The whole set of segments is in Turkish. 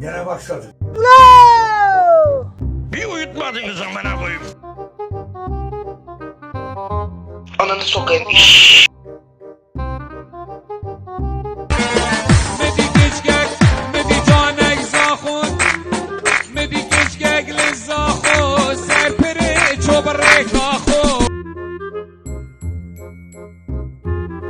Gene başladı. Bir uyutmadınız amına koyayım. Ananı sokayım.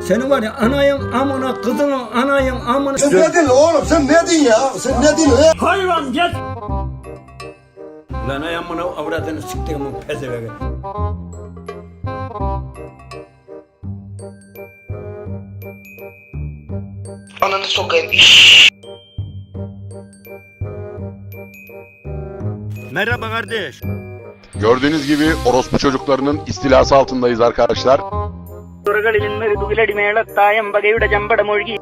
Senin var ya anayın amına kızının anayın amına. Sen ne diyorsun oğlum? Sen ne diyorsun ya? Sen ne diyorsun ya? Hayvan git. Lan ayağımına avradını siktiğimin pezevengi. Ananı sokayım. Merhaba kardeş. Gördüğünüz gibi orospu çocuklarının istilası altındayız arkadaşlar. തുറകളിൽ നിന്ന് ഋതുവിലടിമേളത്തായമ്പകയുടെ ചമ്പടമൊഴുകി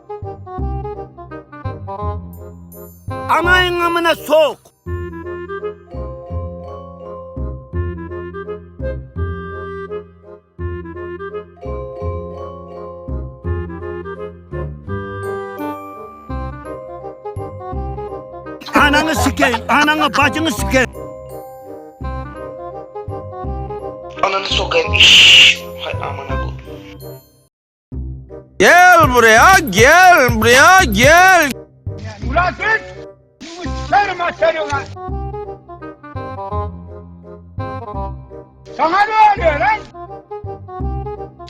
Ananı sikeyim, ananı bacını sikeyim. Ananı sokayım, iş. Hay amına Gel buraya, gel buraya, gel. Ulan sus! Sikerim seni ulan! Sana ne oluyor lan?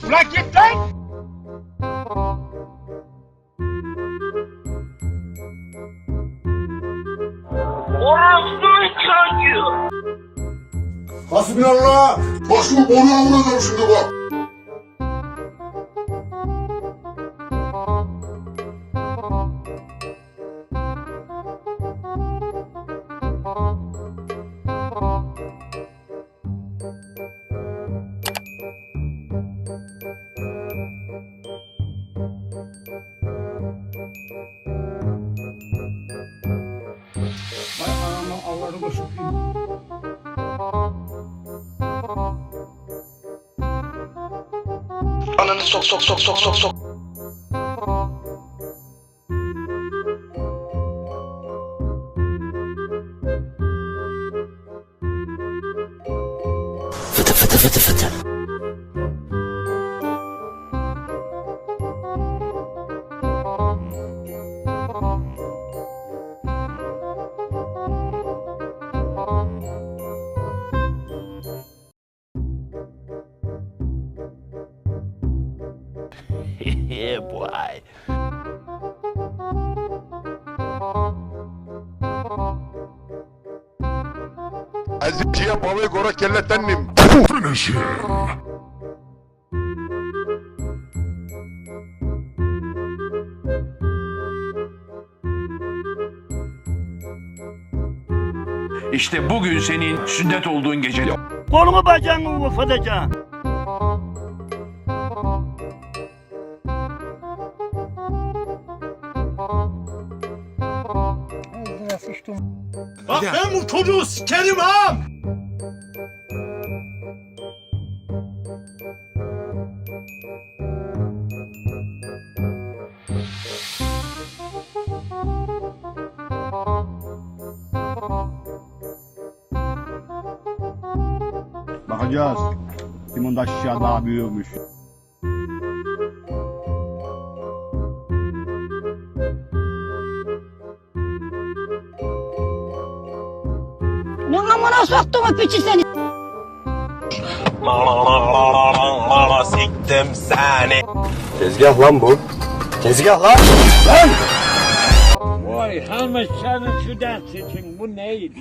Ulan git lan! Hasbinallah. Başımı boruya vuracağım şimdi bak. Vay anamı avradımı sokayım. Ananı sok sok sok sok sok sok. Yeah, boy. Eziciye balığı gora kellettendim. İşte bugün senin sünnet olduğun gece. Kolumu bacağımı ufadacağım. Bak ben bu çocuğu sikerim ha. Bakacağız. Kimin aşağı daha büyüyormuş. Ne amına soktum piçi seni. Siktim seni. Tezgah lan bu. Tezgah lan. Lan! Vay hamış senin şu ders için bu neydi?